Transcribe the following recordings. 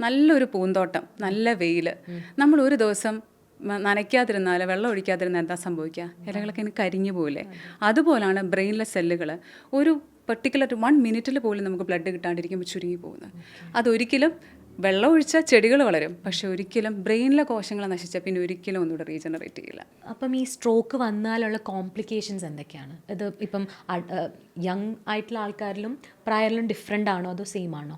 നല്ലൊരു പൂന്തോട്ടം നല്ല വെയിൽ നമ്മൾ ഒരു ദിവസം നനയ്ക്കാതിരുന്നാൽ വെള്ളം ഒഴിക്കാതിരുന്നാൽ എന്താ സംഭവിക്കുക ഇലകളൊക്കെ ഇനി കരിഞ്ഞു പോകില്ലേ അതുപോലാണ് ബ്രെയിനിലെ സെല്ലുകൾ ഒരു പെർട്ടിക്കുലർ വൺ മിനിറ്റിൽ പോലും നമുക്ക് ബ്ലഡ് കിട്ടാണ്ടിരിക്കുമ്പോൾ ചുരുങ്ങി പോകുന്നത്. അതൊരിക്കലും വെള്ളം ഒഴിച്ചാൽ ചെടികൾ വളരും പക്ഷെ ഒരിക്കലും ബ്രെയിനിലെ കോശങ്ങൾ നശിച്ചാൽ പിന്നെ ഒരിക്കലും ഒന്നുകൂടെ റീജനറേറ്റ് ചെയ്യില്ല. അപ്പം ഈ സ്ട്രോക്ക് വന്നാലുള്ള കോംപ്ലിക്കേഷൻസ് എന്തൊക്കെയാണ്? ഇത് ഇപ്പം യങ് ആയിട്ടുള്ള ആൾക്കാരിലും പ്രായത്തിലും ഡിഫറെന്റ് ആണോ അതോ സെയിം ആണോ?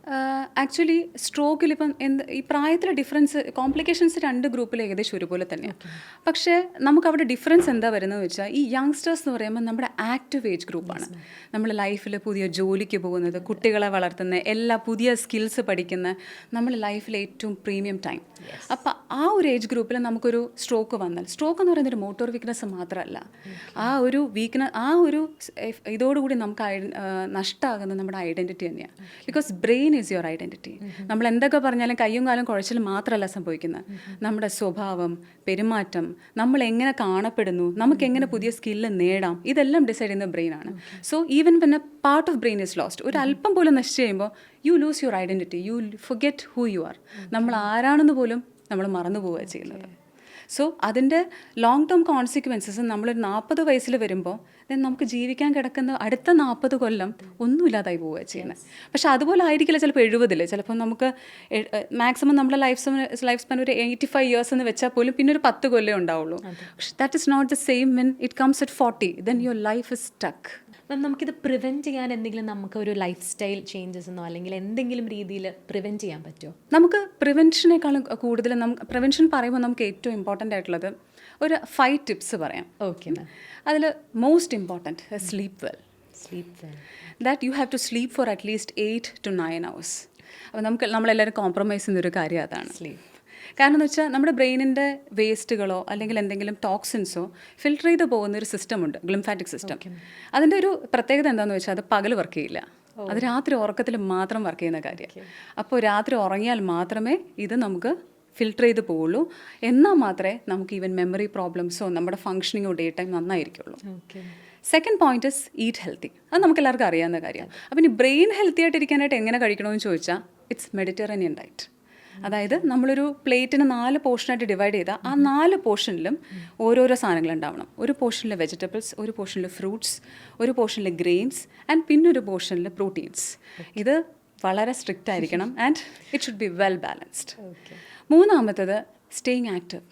ആക്ച്വലി സ്ട്രോക്കിൽ ഇപ്പം എന്ത് ഈ പ്രായത്തിലെ ഡിഫറൻസ് കോംപ്ലിക്കേഷൻസ് രണ്ട് ഗ്രൂപ്പിൽ ഏകദേശം ഒരുപോലെ തന്നെയാണ് പക്ഷേ നമുക്ക് അവിടെ ഡിഫറൻസ് എന്താ വരുന്നത് വെച്ചാൽ ഈ യങ്സ്റ്റേഴ്സ് എന്ന് പറയുമ്പോൾ നമ്മുടെ ആക്റ്റീവ് ഏജ് ഗ്രൂപ്പാണ് നമ്മൾ ലൈഫിൽ പുതിയ ജോലിക്ക് പോകുന്നത് കുട്ടികളെ വളർത്തുന്ന എല്ലാ പുതിയ സ്കിൽസ് പഠിക്കുന്ന നമ്മൾ ലൈഫിലെ ഏറ്റവും പ്രീമിയം ടൈം അപ്പം ആ ഒരു ഏജ് ഗ്രൂപ്പിൽ നമുക്കൊരു സ്ട്രോക്ക് വന്നാൽ സ്ട്രോക്ക് എന്ന് പറയുന്നത് ഒരു മോട്ടോർ വീക്ക്നെസ് മാത്രമല്ല ആ ഒരു വീക്ക്നെസ് ആ ഒരു ഇതോടുകൂടി നമുക്ക് നഷ്ടമാകുന്ന നമ്മുടെ ഐഡന്റിറ്റി തന്നെയാണ് because brain is your identity നമ്മൾ എന്തൊക്കെ പറഞ്ഞാലും കയ്യും കാലും കുഴച്ചിൽ മാത്രമല്ല സംഭവിക്കുന്നത്. നമ്മുടെ സ്വഭാവം പെരുമാറ്റം നമ്മൾ എങ്ങനെ കാണപ്പെടുന്നു നമുക്ക് എങ്ങനെ പുതിയ സ്കില്ല് നേടാം ഇതെല്ലാം ഡിസൈഡ് ചെയ്യുന്ന ബ്രെയിനാണ് സോ ഈവൻ പിന്നെ part of brain is lost ഒരു അല്പം പോലും നശിച്ചു കഴിയുമ്പോൾ you lose your identity you forget who you are നമ്മൾ ആരാണെന്ന് പോലും നമ്മൾ മറന്നു പോവുക ചെയ്യുന്നത്. സോ അതിന്റെ ലോങ് ടേം കോൺസിക്വൻസസ് നമ്മളൊരു നാൽപ്പത് വയസ്സിൽ വരുമ്പോൾ ദെൻ നമുക്ക് ജീവിക്കാൻ കിടക്കുന്ന അടുത്ത നാൽപ്പത് കൊല്ലം ഒന്നുമില്ലാതായി പോവുക ചെയ്യുന്നത്. പക്ഷെ അതുപോലെ ആയിരിക്കില്ല ചിലപ്പോൾ എഴുപതിൽ ചിലപ്പോൾ നമുക്ക് മാക്സിമം നമ്മുടെ ലൈഫ് ലൈഫ് സ്പാൻ ഒരു എയ്റ്റി ഫൈവ് ഇയേഴ്സ് എന്ന് വെച്ചാൽ പോലും പിന്നെ ഒരു പത്ത് കൊല്ലം ഉണ്ടാവുള്ളൂ. പക്ഷെ that is not the same when it comes at forty then your life is stuck ma'am നമുക്കിത് പ്രിവെന്റ് ചെയ്യാൻ എന്തെങ്കിലും നമുക്ക് ഒരു ലൈഫ് സ്റ്റൈൽ ചേഞ്ചസ് എന്നോ അല്ലെങ്കിൽ എന്തെങ്കിലും രീതിയിൽ പ്രിവെന്റ് ചെയ്യാൻ പറ്റുമോ? നമുക്ക് പ്രിവെൻഷനേക്കാളും കൂടുതൽ നമുക്ക് പ്രിവെൻഷൻ പറയുമ്പോൾ നമുക്ക് ഏറ്റവും ഇമ്പോർട്ടന്റ് ആയിട്ടുള്ളത് ഒരു ഫൈവ് ടിപ്സ് പറയാം. ഓക്കെ മാം അതിൽ most important sleep well sleep well that you have to sleep for at least eight to nine hours അപ്പോൾ നമുക്ക് നമ്മളെല്ലാവരും കോംപ്രമൈസ് ചെയ്യുന്നൊരു കാര്യം അതാണ്. സ്ലീപ്പ് കാരണം എന്ന് വെച്ചാൽ നമ്മുടെ ബ്രെയിനിന്റെ വേസ്റ്റുകളോ അല്ലെങ്കിൽ എന്തെങ്കിലും ടോക്സിൻസോ ഫിൽട്ടർ ചെയ്ത് പോകുന്ന ഒരു സിസ്റ്റം ഉണ്ട് ഗ്ലിംഫാറ്റിക് സിസ്റ്റം. അതിന്റെ ഒരു പ്രത്യേകത എന്താണെന്ന് വെച്ചാൽ അത് പകൽ വർക്ക് ചെയ്യില്ല. അത് രാത്രി ഉറക്കത്തിൽ മാത്രം വർക്ക് ചെയ്യുന്ന കാര്യം. അപ്പോൾ രാത്രി ഉറങ്ങിയാൽ മാത്രമേ ഇത് നമുക്ക് ഫിൽട്ടർ ചെയ്ത് പോവുള്ളൂ. എന്നാൽ മാത്രമേ നമുക്ക് ഈവൻ മെമ്മറി പ്രോബ്ലംസോ നമ്മുടെ ഫങ്ഷനിങ്ങോ day time നന്നായിരിക്കുള്ളൂ. Second point is eat healthy. അത് നമുക്ക് എല്ലാവർക്കും അറിയാവുന്ന കാര്യമാണ് അപ്പം ഇനി ബ്രെയിൻ ഹെൽത്തി ആയിട്ടിരിക്കാനായിട്ട് എങ്ങനെ കഴിക്കണമെന്ന് ചോദിച്ചാൽ ഇറ്റ്സ് മെഡിറ്ററേനിയൻ ഡയറ്റ്. അതായത് നമ്മളൊരു പ്ലേറ്റിന് നാല് പോർഷനായിട്ട് ഡിവൈഡ് ചെയ്താൽ ആ നാല് പോർഷനിലും ഓരോരോ സാധനങ്ങൾ ഉണ്ടാവണം. ഒരു പോർഷനിൽ വെജിറ്റബിൾസ് ഒരു പോർഷനിൽ ഫ്രൂട്ട്സ് ഒരു പോർഷനിൽ ഗ്രെയിൻസ് ആൻഡ് പിന്നൊരു പോർഷനിൽ പ്രോട്ടീൻസ്. ഇത് വളരെ സ്ട്രിക്റ്റ് ആയിരിക്കണം and it should be well balanced. മൂന്നാമത്തത് സ്റ്റേയിങ് ആക്റ്റീവ്.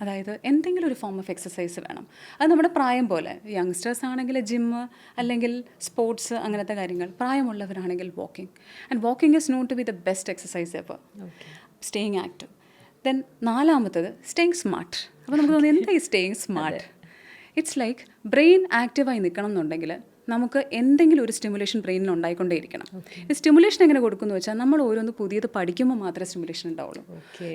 അതായത് എന്തെങ്കിലും ഒരു ഫോം ഓഫ് എക്സസൈസ് വേണം. അത് നമ്മുടെ പ്രായം പോലെ യങ്സ്റ്റേഴ്സ് ആണെങ്കിൽ ജിമ്മ് അല്ലെങ്കിൽ സ്പോർട്സ് അങ്ങനത്തെ കാര്യങ്ങൾ പ്രായമുള്ളവരാണെങ്കിൽ walking. And walking is not to be the best exercise ever. Staying active then നാലാമത്തത് സ്റ്റേയിങ് സ്മാർട്ട് അപ്പോൾ നമുക്ക് തോന്നുന്നു എന്താ ഈ staying smart it's like brain ആക്റ്റീവായി നിൽക്കണം എന്നുണ്ടെങ്കിൽ നമുക്ക് എന്തെങ്കിലും ഒരു സ്റ്റിമുലേഷൻ ബ്രെയിനിൽ ഉണ്ടായിക്കൊണ്ടേയിരിക്കണം. ഈ സ്റ്റിമുലേഷൻ എങ്ങനെ കൊടുക്കുന്നു വെച്ചാൽ നമ്മൾ ഓരോന്ന് പുതിയത് പഠിക്കുമ്പോൾ മാത്രമേ സ്റ്റിമുലേഷൻ ഉണ്ടാവുള്ളൂ.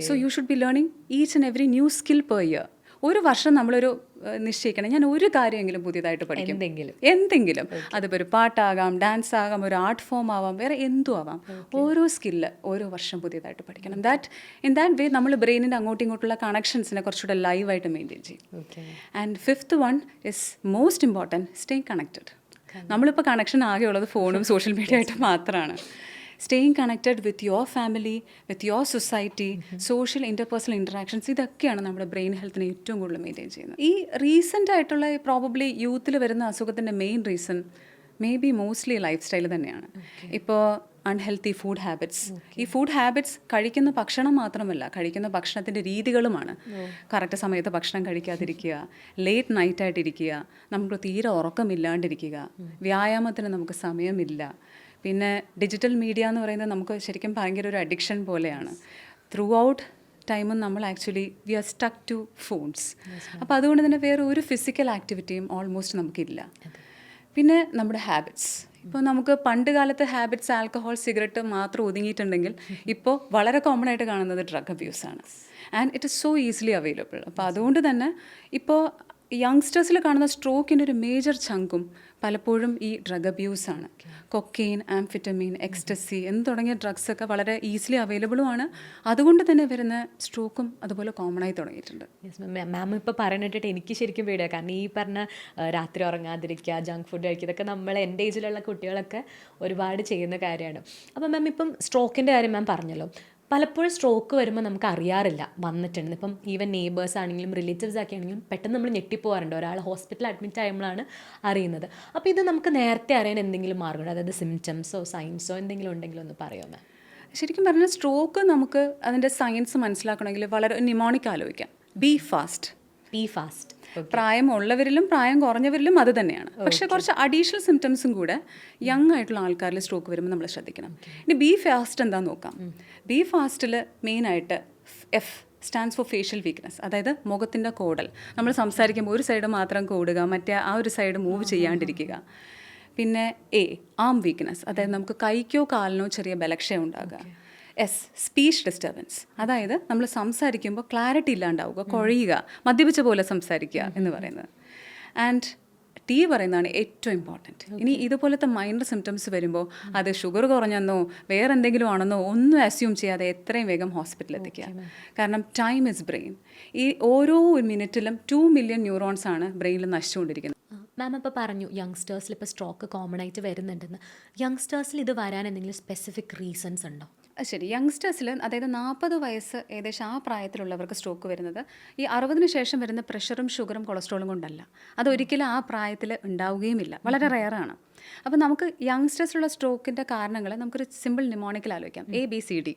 So you should be learning each and every new skill per year ഒരു വർഷം നമ്മളൊരു നിശ്ചയിക്കണം. ഞാൻ ഒരു കാര്യമെങ്കിലും പുതിയതായിട്ട് പഠിക്കും. എന്തെങ്കിലും. എന്തെങ്കിലും. അതിപ്പോൾ ഒരു പാട്ടാകാം ഡാൻസ് ആകാം ഒരു ആർട്ട് ഫോം ആവാം വേറെ എന്തും ആവാം. ഓരോ സ്കില്ല് ഓരോ വർഷം പുതിയതായിട്ട് പഠിക്കണം. ദാറ്റ് ഇൻ ദാറ്റ് വേ നമ്മൾ ബ്രെയിനിന്റെ അങ്ങോട്ടും ഇങ്ങോട്ടുള്ള കണക്ഷൻസിനെ കുറച്ചുകൂടെ ലൈവായിട്ട് മെയിന്റെയിൻ ചെയ്യും. And fifth one is most important stay connected നമ്മളിപ്പോൾ കണക്ഷൻ ആകെയുള്ളത് ഫോണും സോഷ്യൽ മീഡിയ ആയിട്ട് മാത്രമാണ് staying connected with your family with your society social interpersonal interactions ഇതൊക്കെയാണ് നമ്മുടെ ബ്രെയിൻ ഹെൽത്തിനെ ഏറ്റവും കൂടുതൽ മെയിന്റെയിൻ ചെയ്യുന്നത്. ഈ റീസെന്റ് ആയിട്ടുള്ള പ്രോബബ്ലി യൂത്തിൽ വരുന്ന അസുഖത്തിന്റെ main reason may be mostly lifestyle തന്നെയാണ് ഇപ്പോൾ അൺഹെൽത്തി ഫുഡ് ഹാബിറ്റ്സ് ഈ ഫുഡ് ഹാബിറ്റ്സ് കഴിക്കുന്ന ഭക്ഷണം മാത്രമല്ല കഴിക്കുന്ന ഭക്ഷണത്തിന്റെ രീതികളുമാണ്. കറക്റ്റ് സമയത്ത് ഭക്ഷണം കഴിക്കാതിരിക്കുക ലേറ്റ് നൈറ്റ് ആയിട്ടിരിക്കുക നമുക്ക് തീരെ ഉറക്കമില്ലാണ്ടിരിക്കുക വ്യായാമത്തിന് നമുക്ക് സമയമില്ല പിന്നെ ഡിജിറ്റൽ മീഡിയ എന്ന് പറയുന്നത് നമുക്ക് ശരിക്കും ഭയങ്കര ഒരു അഡിക്ഷൻ പോലെയാണ്. ത്രൂ ഔട്ട് ടൈമും നമ്മൾ actually we are stuck to phones അപ്പോൾ അതുകൊണ്ട് തന്നെ വേറെ ഒരു ഫിസിക്കൽ ആക്ടിവിറ്റിയും ഓൾമോസ്റ്റ് നമുക്കില്ല. പിന്നെ നമ്മുടെ ഹാബിറ്റ്സ് ഇപ്പോൾ നമുക്ക് പണ്ട് കാലത്തെ ഹാബിറ്റ്സ് ആൽക്കഹോൾ സിഗരറ്റ് മാത്രം ഒതുങ്ങിയിട്ടുണ്ടെങ്കിൽ ഇപ്പോൾ വളരെ കോമൺ ആയിട്ട് കാണുന്നത് ഡ്രഗ് അബ്യൂസ് ആണ്. And it is so easily available അപ്പോൾ അതുകൊണ്ട് തന്നെ ഇപ്പോൾ യങ്സ്റ്റേഴ്സിൽ കാണുന്ന സ്ട്രോക്കിന്റെ ഒരു മേജർ ചങ്കും പലപ്പോഴും ഈ ഡ്രഗ് അബ്യൂസാണ് കൊക്കെയിൻ ആംഫിറ്റമീൻ എക്സ്റ്റസി എന്ന് തുടങ്ങിയ ഡ്രഗ്സ് ഒക്കെ വളരെ ഈസിലി അവൈലബിളും ആണ്. അതുകൊണ്ട് തന്നെ വരുന്ന സ്ട്രോക്കും അതുപോലെ കോമൺ ആയി തുടങ്ങിയിട്ടുണ്ട്. മാം ഇപ്പോൾ പറഞ്ഞിട്ട് എനിക്ക് ശരിക്കും പേടിയാ. കാരണം ഈ പറഞ്ഞ രാത്രി ഉറങ്ങാതിരിക്കുക ജങ്ക് ഫുഡ് കഴിക്കുക ഇതൊക്കെ നമ്മൾ എന്റെ ഏജിലുള്ള കുട്ടികളൊക്കെ ഒരുപാട് ചെയ്യുന്ന കാര്യമാണ്. അപ്പോൾ മാം ഇപ്പം സ്ട്രോക്കിന്റെ കാര്യം മാം പറഞ്ഞല്ലോ. പലപ്പോഴും സ്ട്രോക്ക് വരുമ്പോൾ നമുക്ക് അറിയാറില്ല വന്നിട്ടുണ്ട്. ഇപ്പം ഈവൻ നെയ്ബേഴ്സ് ആണെങ്കിലും റിലേറ്റീവ്സ് ഒക്കെ ആണെങ്കിലും പെട്ടെന്ന് നമ്മൾ ഞെട്ടിപ്പോകാറുണ്ട് ഒരാൾ ഹോസ്പിറ്റലിൽ അഡ്മിറ്റ് ആയുമ്പോഴാണ് അറിയുന്നത്. അപ്പോൾ ഇത് നമുക്ക് നേരത്തെ അറിയാൻ എന്തെങ്കിലും മാർഗമുണ്ട്? അതായത് സിംറ്റംസോ സൈൻസോ എന്തെങ്കിലും ഉണ്ടെങ്കിലും ഒന്ന് പറയുമോ ശരിക്കും പറഞ്ഞാൽ സ്ട്രോക്ക് നമുക്ക് അതിന്റെ സയൻസ് മനസ്സിലാക്കണമെങ്കിൽ വളരെ നിമോണിക് ആലോചിക്കാം. ബി ഫാസ്റ്റ് ബി ഫാസ്റ്റ് പ്രായമുള്ളവരിലും പ്രായം കുറഞ്ഞവരിലും അത് തന്നെയാണ്. പക്ഷേ കുറച്ച് അഡീഷണൽ സിംറ്റംസും കൂടെ യങ് ആയിട്ടുള്ള ആൾക്കാരിൽ സ്ട്രോക്ക് വരുമ്പോൾ നമ്മൾ ശ്രദ്ധിക്കണം. ഇനി ബി ഫാസ്റ്റ് എന്താ നോക്കാം? ബി ഫാസ്റ്റിൽ മെയിനായിട്ട് F stands for facial weakness അതായത് മുഖത്തിന്റെ കോടൽ. നമ്മൾ സംസാരിക്കുമ്പോൾ ഒരു സൈഡ് മാത്രം കൂടുക മറ്റേ ആ ഒരു സൈഡ് മൂവ് ചെയ്യാണ്ടിരിക്കുക. പിന്നെ എ ആം വീക്ക്നെസ് അതായത് നമുക്ക് കൈക്കോ കാലിനോ ചെറിയ ബലക്ഷയം ഉണ്ടാകുക. എസ് സ്പീച്ച് ഡിസ്റ്റർബൻസ് അതായത് നമ്മൾ സംസാരിക്കുമ്പോൾ ക്ലാരിറ്റി ഇല്ലാണ്ടാവുക കുഴയുക മദ്യപിച്ച പോലെ സംസാരിക്കുക എന്ന് പറയുന്നത്. ആൻഡ് ടീ പറയുന്നതാണ് ഏറ്റവും ഇമ്പോർട്ടന്റ് ഇനി ഇതുപോലത്തെ മൈനർ സിംറ്റംസ് വരുമ്പോൾ അത് ഷുഗർ കുറഞ്ഞെന്നോ വേറെ എന്തെങ്കിലും ആണെന്നോ ഒന്നും അസ്യൂം ചെയ്യാതെ എത്രയും വേഗം ഹോസ്പിറ്റലിൽ എത്തിക്കുക. കാരണം ടൈം ഇസ് ബ്രെയിൻ ഈ ഓരോ മിനിറ്റിലും ടു മില്യൺ ന്യൂറോൺസ് ആണ് ബ്രെയിനിൽ നശിച്ചുകൊണ്ടിരിക്കുന്നത്. മാം അപ്പോൾ പറഞ്ഞു യങ്സ്റ്റേഴ്സിൽ ഇപ്പോൾ സ്ട്രോക്ക് കോമൺ ആയിട്ട് വരുന്നുണ്ടെന്ന്. യങ്സ്റ്റേഴ്സിൽ ഇത് വരാൻ എന്തെങ്കിലും സ്പെസിഫിക് റീസൺസ് ഉണ്ടോ? ശരി. യങ്സ്റ്റേഴ്സിൽ അതായത് നാൽപ്പത് വയസ്സ് ഏകദേശം ആ പ്രായത്തിലുള്ളവർക്ക് സ്ട്രോക്ക് വരുന്നത്. ഈ അറുപതിന് ശേഷം വരുന്ന പ്രഷറും ഷുഗറും കൊളസ്ട്രോളും കൊണ്ടല്ല. അതൊരിക്കലും ആ പ്രായത്തിൽ ഉണ്ടാവുകയുമില്ല. വളരെ റെയറാണ് അപ്പോൾ നമുക്ക് യങ്സ്റ്റേഴ്സിലുള്ള സ്ട്രോക്കിന്റെ കാരണങ്ങൾ നമുക്കൊരു സിമ്പിൾ നിമോണിക്കൽ ആലോചിക്കാം. A B C D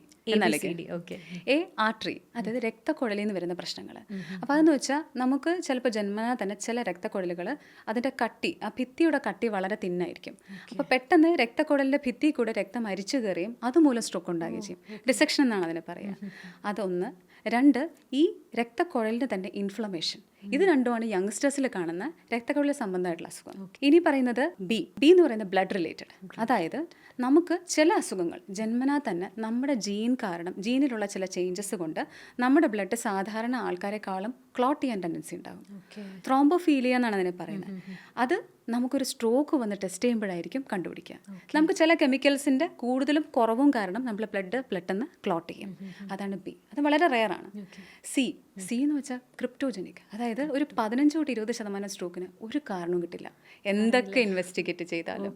A artery അതായത് രക്തക്കുഴലിൽ നിന്ന് വരുന്ന പ്രശ്നങ്ങൾ അപ്പോൾ അതെന്ന് വെച്ചാൽ നമുക്ക് ചിലപ്പോൾ ജന്മനാ തന്നെ ചില രക്തക്കുഴലുകൾ അതിന്റെ കട്ടി ആ ഭിത്തിയുടെ കട്ടി വളരെ തിന്നായിരിക്കും. അപ്പോൾ പെട്ടെന്ന് രക്തക്കുഴലിന്റെ ഭിത്തി കൂടെ രക്തം അരിച്ചു കയറിയും അതുമൂലം സ്ട്രോക്ക് ഉണ്ടാകുകയും ചെയ്യും. ഡിസെക്ഷൻ എന്നാണ് അതിനെ പറയുക. അതൊന്ന് രണ്ട് ഈ രക്തക്കുഴലിന്റെ തന്നെ ഇൻഫ്ലമേഷൻ ഇത് രണ്ടുമാണ് യങ്സ്റ്റേഴ്സിൽ കാണുന്ന രക്തക്കുഴൽ സംബന്ധമായിട്ടുള്ള അസുഖം ഇനി പറയുന്നത് ബി ബി എന്ന് പറയുന്നത് ബ്ലഡ് റിലേറ്റഡ് അതായത് നമുക്ക് ചില അസുഖങ്ങൾ ജന്മനാ തന്നെ നമ്മുടെ ജീൻ കാരണം ജീനിലുള്ള ചില ചേഞ്ചസ് കൊണ്ട് നമ്മുടെ ബ്ലഡ് സാധാരണ ആൾക്കാരെക്കാളും ക്ലോട്ട് ചെയ്യാൻ ടെൻഡൻസി ഉണ്ടാകും. ത്രോംബോഫീലിയ എന്നാണ് അതിനെ പറയുന്നത്. അത് നമുക്കൊരു സ്ട്രോക്ക് വന്ന് ടെസ്റ്റ് ചെയ്യുമ്പോഴായിരിക്കും കണ്ടുപിടിക്കുക. നമുക്ക് ചില കെമിക്കൽസിന്റെ കൂടുതലും കുറവും കാരണം നമ്മൾ ബ്ലഡ് പ്ലട്ടെന്ന് ക്ലോട്ട് ചെയ്യും. അതാണ് ബി. അത് വളരെ റെയർ ആണ്. സി. സി എന്ന് വെച്ചാൽ ക്രിപ്റ്റോജനിക്. അതായത് ഒരു പതിനഞ്ച് തൊട്ട് ഇരുപത് ശതമാനം സ്ട്രോക്കിന് ഒരു കാരണവും കിട്ടില്ല. എന്തൊക്കെ ഇൻവെസ്റ്റിഗേറ്റ് ചെയ്താലും.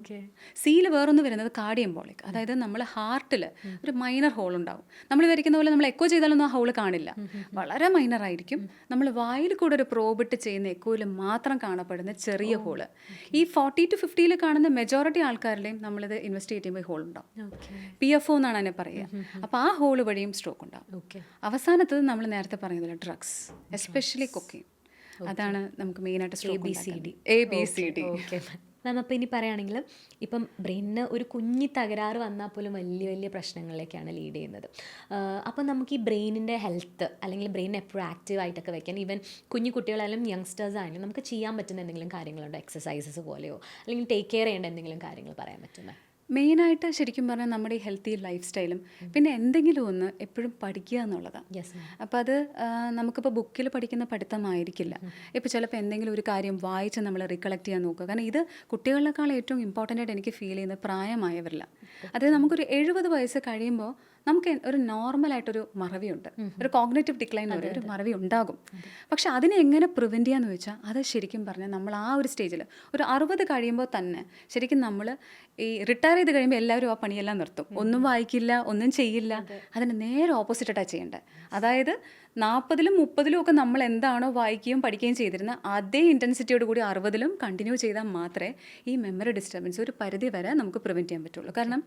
സിയിൽ വേറൊന്ന് വരുന്നത് കാർഡിയംബോളിക്. അതായത് നമ്മൾ ഹാർട്ടിൽ ഒരു മൈനർ ഹോൾ ഉണ്ടാവും. നമ്മൾ വിചാരിക്കുന്ന പോലെ നമ്മൾ എക്കോ ചെയ്താലൊന്നും ആ ഹോൾ കാണില്ല. വളരെ മൈനർ ആയിരിക്കും. നമ്മൾ വായിൽ കൂടെ ഒരു പ്രോബിട്ട് ചെയ്യുന്ന എക്കോയിൽ മാത്രം കാണപ്പെടുന്ന ചെറിയ ഹോൾ ഈ ഫോർട്ടി ടു ഫിഫ്റ്റിയിൽ കാണുന്ന മെജോറിറ്റി ആൾക്കാരിലെയും നമ്മളിത് ഇൻവെസ്റ്റിഗേറ്റ് ചെയ്യുമ്പോൾ ഹോൾ ഉണ്ടാവും. പി എഫ് ഒ എന്നാണ് അതിനെ പറയുക. അപ്പോൾ ആ ഹോൾ വഴിയും സ്ട്രോക്ക് ഉണ്ടാവും. അവസാനത്തത് നമ്മൾ നേരത്തെ പറയുന്നില്ല ഡ്രഗ്സ് എസ്പെഷ്യലി കൊക്കൈൻ അതാണ് നമുക്ക് മെയിനായിട്ട് stroke B C D A B C D okay ma'am അപ്പോൾ ഇനി പറയുകയാണെങ്കിൽ ഇപ്പം ബ്രെയിനിന് ഒരു കുഞ്ഞി തകരാറ് വന്നാൽ പോലും വലിയ വലിയ പ്രശ്നങ്ങളിലേക്കാണ് ലീഡ് ചെയ്യുന്നത്. അപ്പം നമുക്ക് ഈ ബ്രെയിനിന്റെ ഹെൽത്ത് അല്ലെങ്കിൽ ബ്രെയിൻ എപ്പോഴും ആക്റ്റീവ് ആയിട്ടൊക്കെ വെക്കാൻ ഈവൻ കുഞ്ഞു കുട്ടികളായാലും യങ്സ്റ്റേഴ്സ് ആയാലും നമുക്ക് ചെയ്യാൻ പറ്റുന്ന എന്തെങ്കിലും കാര്യങ്ങളുണ്ടോ? എക്സസൈസസ് പോലെയോ? അല്ലെങ്കിൽ ടേക്ക് കെയർ ചെയ്യേണ്ട എന്തെങ്കിലും കാര്യങ്ങൾ പറയാൻ പറ്റുമോ മെയിനായിട്ട് ശരിക്കും പറഞ്ഞാൽ നമ്മുടെ ഈ ഹെൽത്തി ലൈഫ് സ്റ്റൈലും പിന്നെ എന്തെങ്കിലും ഒന്ന് എപ്പോഴും പഠിക്കുക എന്നുള്ളതാണ്. അപ്പോൾ അത് നമുക്കിപ്പോൾ ബുക്കിൽ പഠിക്കുന്ന പഠിത്തമായിരിക്കില്ല. ഇപ്പോൾ ചിലപ്പോൾ എന്തെങ്കിലും ഒരു കാര്യം വായിച്ച് നമ്മൾ റീകളക്ട് ചെയ്യാൻ നോക്കുക. കാരണം ഇത് കുട്ടികളെക്കാൾ ഏറ്റവും ഇമ്പോർട്ടന്റ് ആയിട്ട് എനിക്ക് ഫീൽ ചെയ്യുന്നത് പ്രായമായവരില്ല അതായത് നമുക്കൊരു എഴുപത് വയസ്സ് കഴിയുമ്പോൾ നമുക്ക് ഒരു നോർമലായിട്ടൊരു മറവിയുണ്ട്. ഒരു കോഗ്നേറ്റീവ് ഡിക്ലൈൻ വരെ ഒരു മറവി ഉണ്ടാകും പക്ഷെ അതിനെ എങ്ങനെ പ്രിവെന്റ് ചെയ്യാന്ന് വെച്ചാൽ അത് ശരിക്കും പറഞ്ഞാൽ നമ്മൾ ആ ഒരു സ്റ്റേജിൽ ഒരു അറുപത് കഴിയുമ്പോൾ തന്നെ ശരിക്കും നമ്മൾ ഈ റിട്ടയർ ചെയ്ത് കഴിയുമ്പോൾ എല്ലാവരും ആ പണിയെല്ലാം നിർത്തും. ഒന്നും വായിക്കില്ല ഒന്നും ചെയ്യില്ല. അതിന് നേരെ ഓപ്പോസിറ്റായിട്ടാണ് ചെയ്യേണ്ടത് അതായത് നാൽപ്പതിലും മുപ്പതിലും ഒക്കെ നമ്മൾ എന്താണോ വായിക്കുകയും പഠിക്കുകയും ചെയ്തിരുന്ന അതേ ഇന്റൻസിറ്റിയോട് കൂടി അറുപതിലും കണ്ടിന്യൂ ചെയ്താൽ മാത്രമേ ഈ മെമ്മറി ഡിസ്റ്റർബൻസ് ഒരു പരിധി വരെ നമുക്ക് പ്രിവെന്റ് ചെയ്യാൻ പറ്റുള്ളൂ. കാരണം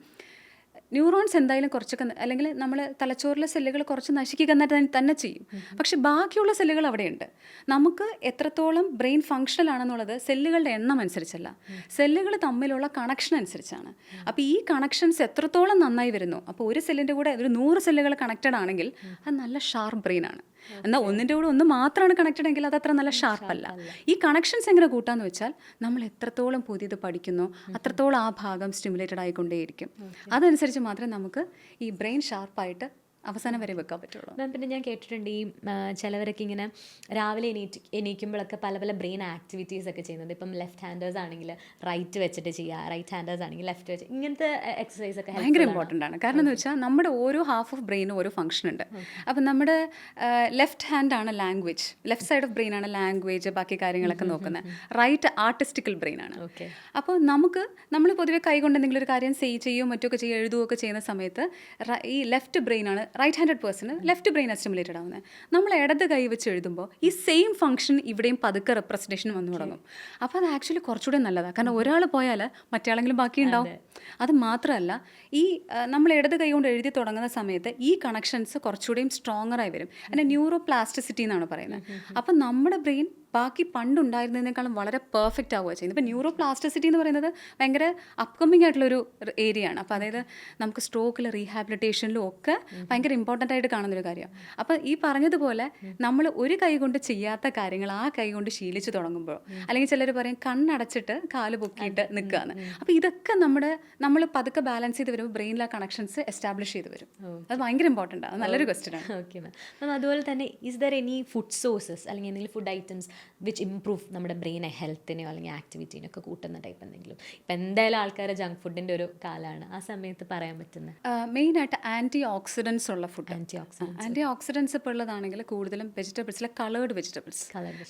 ന്യൂറോൺസ് എന്തായാലും കുറച്ചൊക്കെ അല്ലെങ്കിൽ നമ്മൾ തലച്ചോറിലെ സെല്ലുകൾ കുറച്ച് നശിക്കുക എന്നിട്ട് തന്നെ- തന്നെ ചെയ്യും. പക്ഷെ ബാക്കിയുള്ള സെല്ലുകൾ അവിടെയുണ്ട്. നമുക്ക് എത്രത്തോളം ബ്രെയിൻ ഫങ്ഷണൽ ആണെന്നുള്ളത് സെല്ലുകളുടെ എണ്ണം അനുസരിച്ചല്ല. സെല്ലുകൾ തമ്മിലുള്ള കണക്ഷൻ അനുസരിച്ചാണ്. അപ്പോൾ ഈ കണക്ഷൻസ് എത്രത്തോളം നന്നായി വരുന്നു? അപ്പോൾ ഒരു സെല്ലിന്റെ കൂടെ ഒരു നൂറ് സെല്ലുകൾ കണക്റ്റഡ് ആണെങ്കിൽ അത് നല്ല ഷാർപ്പ് ബ്രെയിൻ ആണ് എന്നാൽ ഒന്നിന്റെ കൂടെ ഒന്ന് മാത്രമാണ് കണക്റ്റഡ് എങ്കിൽ അത് അത്ര നല്ല ഷാർപ്പല്ല ഈ കണക്ഷൻസ് എങ്ങനെ കൂട്ടാന്ന് വെച്ചാൽ നമ്മൾ എത്രത്തോളം പുതിയത് പഠിക്കുന്നു അത്രത്തോളം ആ ഭാഗം സ്റ്റിമുലേറ്റഡ് ആയിക്കൊണ്ടേയിരിക്കും. അതനുസരിച്ച് മാത്രമേ നമുക്ക് ഈ ബ്രെയിൻ ഷാർപ്പായിട്ട് അവസാനം വരെ വെക്കാൻ പറ്റുള്ളൂ. മാം പിന്നെ ഞാൻ കേട്ടിട്ടുണ്ട് ഈ ചിലവരൊക്കെ ഇങ്ങനെ രാവിലെ എണീറ്റ് എണീക്കുമ്പോഴൊക്കെ പല പല ബ്രെയിൻ ആക്ടിവിറ്റീസ് ഒക്കെ ചെയ്യുന്നത് ഇപ്പം ലെഫ്റ്റ് ഹാൻഡേഴ്സ് ആണെങ്കിൽ റൈറ്റ് വെച്ചിട്ട് ചെയ്യുക റൈറ്റ് ഹാൻഡേഴ്സ് ആണെങ്കിൽ ലെഫ്റ്റ് വെച്ച് ഇങ്ങനത്തെ എക്സസൈസ് ഒക്കെ ഭയങ്കര ഇമ്പോർട്ടന്റ് ആണ്. കാരണം എന്ന് വെച്ചാൽ നമ്മുടെ ഓരോ ഹാഫ് ഓഫ് ബ്രെയിനും ഓരോ ഫംഗ്ഷൻ ഉണ്ട്. അപ്പം നമ്മുടെ ലെഫ്റ്റ് ഹാൻഡ് ആണ് language left side of brain ആണ് ലാംഗ്വേജ് ബാക്കി കാര്യങ്ങളൊക്കെ നോക്കുന്നത്. റൈറ്റ് ആർട്ടിസ്റ്റിക്കൽ ബ്രെയിൻ ആണ്. ഓക്കെ അപ്പോൾ നമുക്ക് നമ്മൾ പൊതുവെ കൈകൊണ്ട് എന്തെങ്കിലും ഒരു കാര്യം ചെയ് ചെയ്യുകയോ മറ്റോ ഒക്കെ ചെയ്യുകയോ എഴുതുകയോ ഒക്കെ ചെയ്യുന്ന സമയത്ത് ഈ ലെഫ്റ്റ് ബ്രെയിൻ ആണ് റൈറ്റ് ഹാൻഡഡ് പേഴ്സണ് ലെഫ്റ്റ് ബ്രെയിൻ സ്റ്റിമുലേറ്റഡ് ആവുന്നത് നമ്മൾ ഇടത് കൈ വെച്ച് എഴുതുമ്പോൾ ഈ സെയിം ഫംഗ്ഷൻ ഇവിടെയും പതുക്കെ റെപ്രസെന്റേഷൻ വന്നു തുടങ്ങും. അപ്പോൾ അത് ആക്ച്വലി കുറച്ചുകൂടെ നല്ലതാണ് കാരണം ഒരാൾ പോയാൽ മറ്റാളെങ്കിലും ബാക്കി ഉണ്ടാവും അത് മാത്രമല്ല ഈ നമ്മൾ ഇടത് കൈ കൊണ്ട് എഴുതി തുടങ്ങുന്ന സമയത്ത് ഈ കണക്ഷൻസ് കുറച്ചുകൂടെയും സ്ട്രോങ്ങറായി വരും. അതിന്റെ ന്യൂറോ പ്ലാസ്റ്റിസിറ്റി എന്നാണ് പറയുന്നത്. അപ്പം നമ്മുടെ ബ്രെയിൻ ബാക്കി പണ്ടുണ്ടായിരുന്നതിനേക്കാളും വളരെ പെർഫെക്റ്റ് ആവുക ചെയ്യുന്നത്. ഇപ്പോൾ ന്യൂറോ പ്ലാസ്റ്റിസിറ്റി എന്ന് പറയുന്നത് ഭയങ്കര അപ്കമിങ് ആയിട്ടുള്ളൊരു ഏരിയ ആണ്. അപ്പോൾ അതായത് നമുക്ക് സ്ട്രോക്കിൽ റീഹാബിലിറ്റേഷനിലും ഒക്കെ ഭയങ്കര ഇമ്പോർട്ടന്റ് ആയിട്ട് കാണുന്നൊരു കാര്യമാണ് അപ്പോൾ ഈ പറഞ്ഞതുപോലെ നമ്മൾ ഒരു കൈ കൊണ്ട് ചെയ്യാത്ത കാര്യങ്ങൾ ആ കൈ കൊണ്ട് ശീലിച്ചു തുടങ്ങുമ്പോൾ അല്ലെങ്കിൽ ചിലർ പറയും കണ്ണടച്ചിട്ട് കാൽ പൊക്കിയിട്ട് നിൽക്കുകയാണ് അപ്പോൾ ഇതൊക്കെ നമ്മുടെ നമ്മൾ പതുക്കെ ബാലൻസ് ചെയ്ത് വരുമ്പോൾ ബ്രെയിനിലെ കണക്ഷൻസ് എസ്റ്റാബ്ലിഷ് ചെയ്ത് വരും. അത് ഭയങ്കര ഇമ്പോർട്ടന്റ് ആണ് നല്ലൊരു ക്വസ്റ്റ്യൻ ആണ്. ഓക്കെ മാം മാം അതുപോലെ തന്നെ is there any food sources അല്ലെങ്കിൽ എന്തെങ്കിലും ഫുഡ് ഐറ്റംസ് വിച്ച് ഇമ്പ്രൂവ് നമ്മുടെ ബ്രെയിനെ ഹെൽത്തിനെയോ അല്ലെങ്കിൽ ആക്ടിവിറ്റീനോ ഒക്കെ കൂട്ടുന്ന ടൈപ്പ് എന്തെങ്കിലും. ഇപ്പം എന്തായാലും ആൾക്കാർ ജങ്ക് ഫുഡിന്റെ ഒരു കാലമാണ് ആ സമയത്ത് പറയാൻ പറ്റുന്ന? മെയിനായിട്ട് ആന്റി ഓക്സിഡൻസ് ഉള്ള food antioxidants antioxidants ഇപ്പോൾ ഉള്ളതാണെങ്കിൽ കൂടുതലും വെജിറ്റബിൾസിലെ coloured vegetables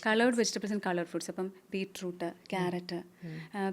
coloured vegetables and coloured fruits അപ്പം ബീട്രൂട്ട് ക്യാരറ്റ്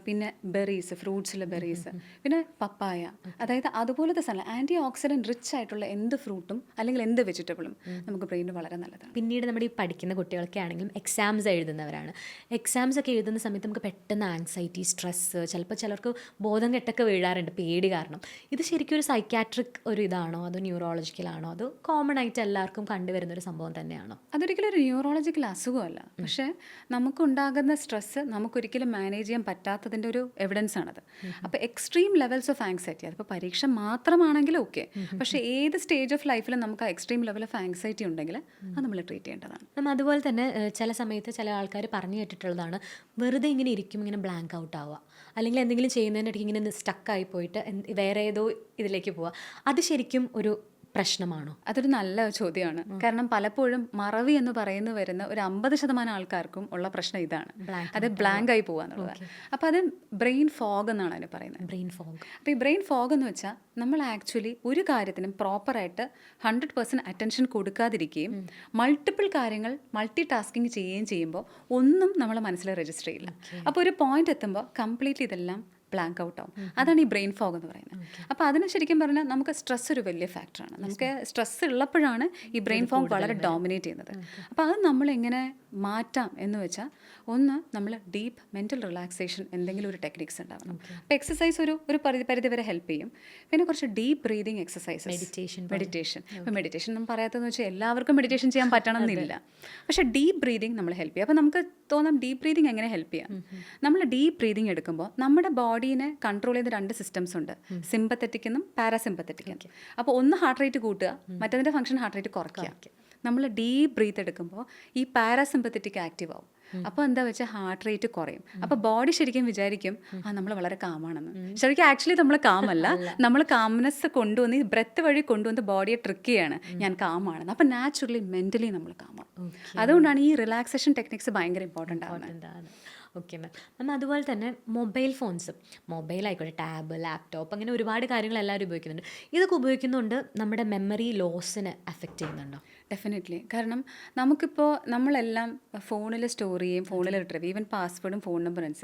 പിന്നെ ബെറീസ് ഫ്രൂട്ട്സിലെ ബെറീസ് പിന്നെ പപ്പായ അതായത് അതുപോലത്തെ സാധനം ആന്റി ഓക്സിഡന്റ് റിച്ച് ആയിട്ടുള്ള എന്ത് ഫ്രൂട്ടും അല്ലെങ്കിൽ എന്ത് വെജിറ്റബിളും നമുക്ക് ബ്രെയിനിന് വളരെ നല്ലതാണ്. പിന്നീട് നമ്മുടെ ഈ പഠിക്കുന്ന കുട്ടികളൊക്കെ ആണെങ്കിലും എക്സാംസ് എഴുതുന്നവരാണ്. എക്സാംസ് ഒക്കെ എഴുതുന്ന സമയത്ത് നമുക്ക് പെട്ടെന്ന് ആങ്സൈറ്റി സ്ട്രെസ്സ് ചിലപ്പോൾ ചിലർക്ക് ബോധം കെട്ടൊക്കെ വീഴാറുണ്ട് പേടി കാരണം. ഇത് ശരിക്കും ഒരു സൈക്യാട്രിക് ഒരു ഇതാണോ? അതോ ന്യൂറോളജിക്കൽ ആണോ? അതോ കോമൺ ആയിട്ട് എല്ലാവർക്കും കണ്ടുവരുന്ന ഒരു സംഭവം തന്നെയാണോ? അതൊരിക്കലും ഒരു ന്യൂറോളജിക്കൽ അസുഖമല്ല. പക്ഷേ നമുക്കുണ്ടാകുന്ന സ്ട്രെസ്സ് നമുക്കൊരിക്കലും മാനേജ് ചെയ്യാൻ പറ്റാത്തതിന്റെ ഒരു എവിഡൻസ് ആണത്. അപ്പോൾ എക്സ്ട്രീം ലെവൽസ് ഓഫ് ആങ്സൈറ്റി അതിപ്പോൾ പരീക്ഷ മാത്രമാണെങ്കിലും ഓക്കെ പക്ഷേ ഏത് സ്റ്റേജ് ഓഫ് ലൈഫിലും നമുക്ക് ആ എക്സ്ട്രീം ലെവൽ ഓഫ് ആങ്സൈറ്റി ഉണ്ടെങ്കിൽ അത് നമ്മൾ ട്രീറ്റ് ചെയ്യേണ്ടതാണ്. നമ്മൾ അതുപോലെ തന്നെ ചില സമയത്ത് ചില ആൾക്കാർ പറഞ്ഞു കേട്ടിട്ടുള്ളതാണ്. വെറുതെ ഇങ്ങനെ ഇരിക്കും ഇങ്ങനെ ബ്ലാങ്ക് ഔട്ട് ആവുക. അല്ലെങ്കിൽ എന്തെങ്കിലും ചെയ്യുന്നതിനിടയ്ക്ക് ഇങ്ങനെ സ്റ്റക്കായി പോയിട്ട് വേറെ ഏതോ ഇതിലേക്ക് പോവുക. അത് ശരിക്കും ഒരു പ്രശ്നമാണോ? അതൊരു നല്ല ചോദ്യമാണ്. കാരണം പലപ്പോഴും മറവി എന്ന് പറയുന്ന വരുന്ന ഒരു അമ്പത് ശതമാനം ആൾക്കാർക്കും ഉള്ള പ്രശ്നം ഇതാണ്. അത് ബ്ലാങ്ക് ആയി പോകുക എന്നുള്ളതാണ് അപ്പോൾ അത് ബ്രെയിൻ ഫോഗ് എന്നാണ് അതിന് പറയുന്നത്. ബ്രെയിൻ ഫോഗ് അപ്പോൾ ഈ ബ്രെയിൻ ഫോഗ് എന്ന് വെച്ചാൽ നമ്മൾ ആക്ച്വലി ഒരു കാര്യത്തിനും പ്രോപ്പറായിട്ട് ഹൺഡ്രഡ് പെർസെന്റ് അറ്റൻഷൻ കൊടുക്കാതിരിക്കുകയും മൾട്ടിപ്പിൾ കാര്യങ്ങൾ മൾട്ടി ടാസ്കിങ് ചെയ്യുകയും ചെയ്യുമ്പോൾ ഒന്നും നമ്മളെ മനസ്സിൽ രജിസ്റ്റർ ചെയ്യില്ല. അപ്പോൾ ഒരു പോയിന്റ് എത്തുമ്പോൾ കംപ്ലീറ്റ്ലി ഇതെല്ലാം ബ്ലാങ്ക് ഔട്ട് ആവും. അതാണ് ഈ ബ്രെയിൻ ഫോഗ് എന്ന് പറയുന്നത്. അപ്പോൾ അതിന് ശരിക്കും പറഞ്ഞാൽ നമുക്ക് സ്ട്രെസ് ഒരു വലിയ ഫാക്ടറാണ് നമുക്ക് സ്ട്രെസ് ഉള്ളപ്പോഴാണ് ഈ ബ്രെയിൻ ഫോഗ് വളരെ ഡോമിനേറ്റ് ചെയ്യുന്നത്. അപ്പോൾ അത് നമ്മൾ എങ്ങനെ മാറ്റാം എന്ന് വെച്ചാൽ ഒന്ന് നമ്മൾ ഡീപ്പ് മെന്റൽ റിലാക്സേഷൻ എന്തെങ്കിലും ഒരു ടെക്നിക്സ് ഉണ്ടാവണം. അപ്പോൾ എക്സസൈസ് ഒരു ഒരു പരിധി പരിധി വരെ ഹെൽപ്പ് ചെയ്യും. പിന്നെ കുറച്ച് deep breathing exercise meditation meditation ഇപ്പോൾ മെഡിറ്റേഷൻ നമ്മൾ പറയാത്തതെന്ന് വെച്ചാൽ എല്ലാവർക്കും മെഡിറ്റേഷൻ ചെയ്യാൻ പറ്റണം എന്നില്ല പക്ഷേ ഡീപ്പ് ബ്രീതിങ് നമ്മൾ ഹെൽപ്പ് ചെയ്യും. അപ്പോൾ നമുക്ക് തോന്നാം ഡീപ്പ് ബ്രീതിങ് എങ്ങനെ ഹെൽപ്പ് ചെയ്യാം? നമ്മൾ ഡീപ്പ് ബ്രീതിങ് എടുക്കുമ്പോൾ നമ്മുടെ ബോഡീനെ കൺട്രോൾ ചെയ്യുന്ന രണ്ട് സിസ്റ്റംസ് ഉണ്ട്. സിമ്പത്തറ്റിക് എന്നും പാരാസിമ്പത്തറ്റിക് എന്നും. അപ്പോൾ ഒന്ന് ഹാർട്ട് റേറ്റ് കൂട്ടുക മറ്റതിന്റെ ഫംഗ്ഷൻ ഹാർട്ട് റേറ്റ് കുറയ്ക്കുക. നമ്മൾ ഡീപ്പ് ബ്രീത്ത് എടുക്കുമ്പോൾ ഈ പാരാസിമ്പത്തറ്റിക് ആക്റ്റീവ് ആവും. അപ്പോൾ എന്താ വെച്ചാൽ ഹാർട്ട് റേറ്റ് കുറയും. അപ്പോൾ ബോഡി ശരിക്കും വിചാരിക്കും ആ നമ്മൾ വളരെ കാമാണെന്ന് ശരിക്കും ആക്ച്വലി നമ്മൾ കാമല്ല നമ്മൾ കാംനെസ് കൊണ്ടുവന്ന് ഈ ബ്രെത്ത് വഴി കൊണ്ടുവന്ന് ബോഡിയെ ട്രിക്ക് ചെയ്യാണ്. ഞാൻ കാമാണെന്ന് അപ്പോൾ നാച്ചുറലി മെന്റലി നമ്മൾ കാമാണ് അതുകൊണ്ടാണ് ഈ റിലാക്സേഷൻ ടെക്നിക്സ് ഭയങ്കര ഇമ്പോർട്ടന്റ് ആവുന്നത്. ഓക്കെ മാം മാം അതുപോലെ തന്നെ മൊബൈൽ ഫോൺസ് മൊബൈൽ ആയിക്കോട്ടെ ടാബ് ലാപ്ടോപ്പ് അങ്ങനെ ഒരുപാട് കാര്യങ്ങൾ എല്ലാവരും ഉപയോഗിക്കുന്നുണ്ട്. ഇതൊക്കെ ഉപയോഗിക്കുന്നുണ്ട് നമ്മുടെ മെമ്മറി ലോസിനെ അഫക്റ്റ് ചെയ്യുന്നുണ്ടോ? ഡെഫിനറ്റ്ലി കാരണം നമുക്കിപ്പോൾ നമ്മളെല്ലാം ഫോണിൽ സ്റ്റോർ ചെയ്യും ഫോണിൽ റിട്രീവ് ഈവൻ പാസ്വേഡും ഫോൺ നമ്പറും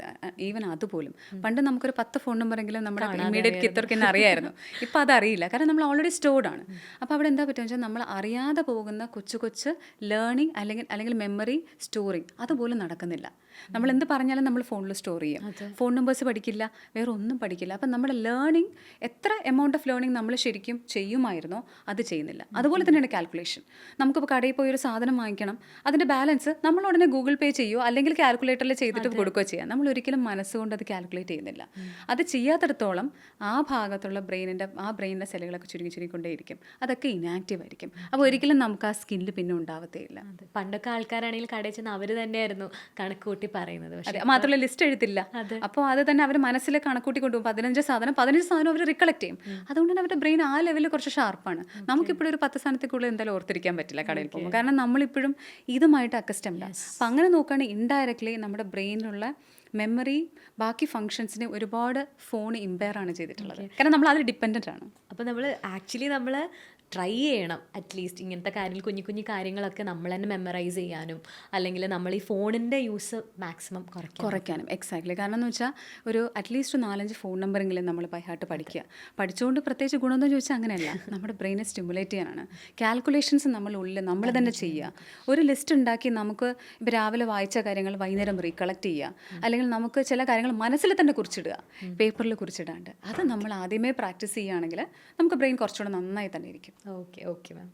ഈവൻ അതുപോലും. പണ്ട് നമുക്കൊരു പത്ത് ഫോൺ നമ്പറെങ്കിലും നമ്മുടെ ഇമ്മീഡിയറ്റ് കിത്തർക്ക് തന്നെ അറിയായിരുന്നു. ഇപ്പോൾ അതറിയില്ല. കാരണം നമ്മൾ ഓൾറെഡി സ്റ്റോർഡ് ആണ്. അപ്പോൾ അവിടെ എന്താ പറ്റുക വെച്ചാൽ നമ്മൾ അറിയാതെ പോകുന്ന കൊച്ചു കൊച്ചു ലേണിംഗ് അല്ലെങ്കിൽ അല്ലെങ്കിൽ മെമ്മറി സ്റ്റോറിങ് അതുപോലും നടക്കുന്നില്ല. നമ്മൾ എന്ത് പറഞ്ഞാലും നമ്മൾ ഫോണിൽ സ്റ്റോർ ചെയ്യും. ഫോൺ നമ്പേഴ്സ് പഠിക്കില്ല വേറെ ഒന്നും പഠിക്കില്ല. അപ്പം നമ്മുടെ ലേണിംഗ് എത്ര എമൗണ്ട് ഓഫ് ലേണിംഗ് നമ്മൾ ശരിക്കും ചെയ്യുമായിരുന്നോ അത് ചെയ്യുന്നില്ല. അതുപോലെ തന്നെയാണ് കാൽക്കുലേഷൻ നമുക്കിപ്പോൾ കടയിൽ പോയി ഒരു സാധനം വാങ്ങിക്കണം. അതിന്റെ ബാലൻസ് നമ്മൾ ഉടനെ ഗൂഗിൾ പേ ചെയ്യുമോ അല്ലെങ്കിൽ കാൽക്കുലേറ്ററിൽ ചെയ്തിട്ട് കൊടുക്കുകയോ ചെയ്യാം. നമ്മൾ ഒരിക്കലും മനസ്സുകൊണ്ട് അത് കാൽക്കുലേറ്റ് ചെയ്യുന്നില്ല. അത് ചെയ്യാത്തിടത്തോളം ആ ഭാഗത്തുള്ള ബ്രെയിനിന്റെ ആ ബ്രെയിനിന്റെ സെല്ലുകളൊക്കെ ചുരുങ്ങി ചുരുങ്ങിക്കൊണ്ടേയിരിക്കും. അതൊക്കെ ഇനാക്റ്റീവ് ആയിരിക്കും. അപ്പോൾ ഒരിക്കലും നമുക്ക് ആ സ്കില്ല് പിന്നെ ഉണ്ടാവത്തേയില്ല ഇല്ല. പണ്ടൊക്കെ ആൾക്കാരാണെങ്കിൽ കടയിൽ ചെന്ന് അവർ തന്നെയായിരുന്നു കണക്ക് കൂട്ടി പറയുന്നത്. മാത്രമല്ല ലിസ്റ്റ് എഴുത്തില്ല അപ്പോൾ അത് തന്നെ അവർ മനസ്സിൽ കണക്കൂട്ടി കൊണ്ടുപോകും. പതിനഞ്ച് സാധനം പതിനഞ്ച് സാധനം അവർ റിക്കളക്ട് ചെയ്യും. അതുകൊണ്ട് തന്നെ അവരുടെ ബ്രെയിൻ ആ ലെവലിൽ കുറച്ച് ഷാർപ്പാണ് നമുക്കിപ്പോഴും ഒരു പത്ത് സ്ഥാനത്തേക്കുള്ളിൽ എന്തായാലും ഓർത്തിരിക്കാൻ പറ്റില്ല കടയിൽ പോകുമ്പോൾ. കാരണം നമ്മളിപ്പോഴും ഇതുമായിട്ട് അക്കസ്റ്റംഡ് അപ്പം അങ്ങനെ നോക്കുകയാണെങ്കിൽ ഇൻഡയറക്റ്റ്ലി നമ്മുടെ ബ്രെയിനിലുള്ള മെമ്മറി ബാക്കി ഫങ്ഷൻസിനെ ഒരുപാട് ഫോൺ ഇമ്പയർ ആണ് ചെയ്തിട്ടുള്ളത്. കാരണം നമ്മൾ അതിൽ ഡിപ്പെൻഡന്റ് ആണ്. അപ്പോൾ നമ്മൾ ആക്ച്വലി നമ്മൾ ട്രൈ ചെയ്യണം. അറ്റ്ലീസ്റ്റ് ഇങ്ങനത്തെ കാര്യങ്ങൾ കുഞ്ഞു കുഞ്ഞു കാര്യങ്ങളൊക്കെ നമ്മൾ തന്നെ മെമ്മറൈസ് ചെയ്യാനും അല്ലെങ്കിൽ നമ്മൾ ഈ ഫോണിന്റെ യൂസ് മാക്സിമം കുറയ്ക്കും കുറയ്ക്കാനും. എക്സാക്ട്ലി കാരണം എന്ന് വെച്ചാൽ ഒരു അറ്റ്ലീസ്റ്റ് നാലഞ്ച് ഫോൺ നമ്പറെങ്കിലും നമ്മൾ ബൈഹാർട്ട് പഠിക്കുക. പഠിച്ചുകൊണ്ട് പ്രത്യേകിച്ച് ഗുണമെന്ന് ചോദിച്ചാൽ അങ്ങനെയല്ല. നമ്മുടെ ബ്രെയിനെ സ്റ്റിമുലേറ്റ് ചെയ്യാനാണ്. കാൽക്കുലേഷൻസ് നമ്മൾ ഉള്ളിൽ നമ്മൾ തന്നെ ചെയ്യുക. ഒരു ലിസ്റ്റ് ഉണ്ടാക്കി നമുക്ക് ഇപ്പോൾ രാവിലെ വായിച്ച കാര്യങ്ങൾ വൈകുന്നേരം റീകളക്ട് ചെയ്യുക. അല്ലെങ്കിൽ നമുക്ക് ചില കാര്യങ്ങൾ മനസ്സിൽ തന്നെ കുറിച്ചിടുക. പേപ്പറിൽ കുറിച്ചിടാണ്ട്. അത് നമ്മൾ ആദ്യമേ പ്രാക്ടീസ് ചെയ്യുകയാണെങ്കിൽ നമുക്ക് ബ്രെയിൻ കുറച്ചുകൂടെ നന്നായി തന്നെ ഇരിക്കും. Okay okay ma'am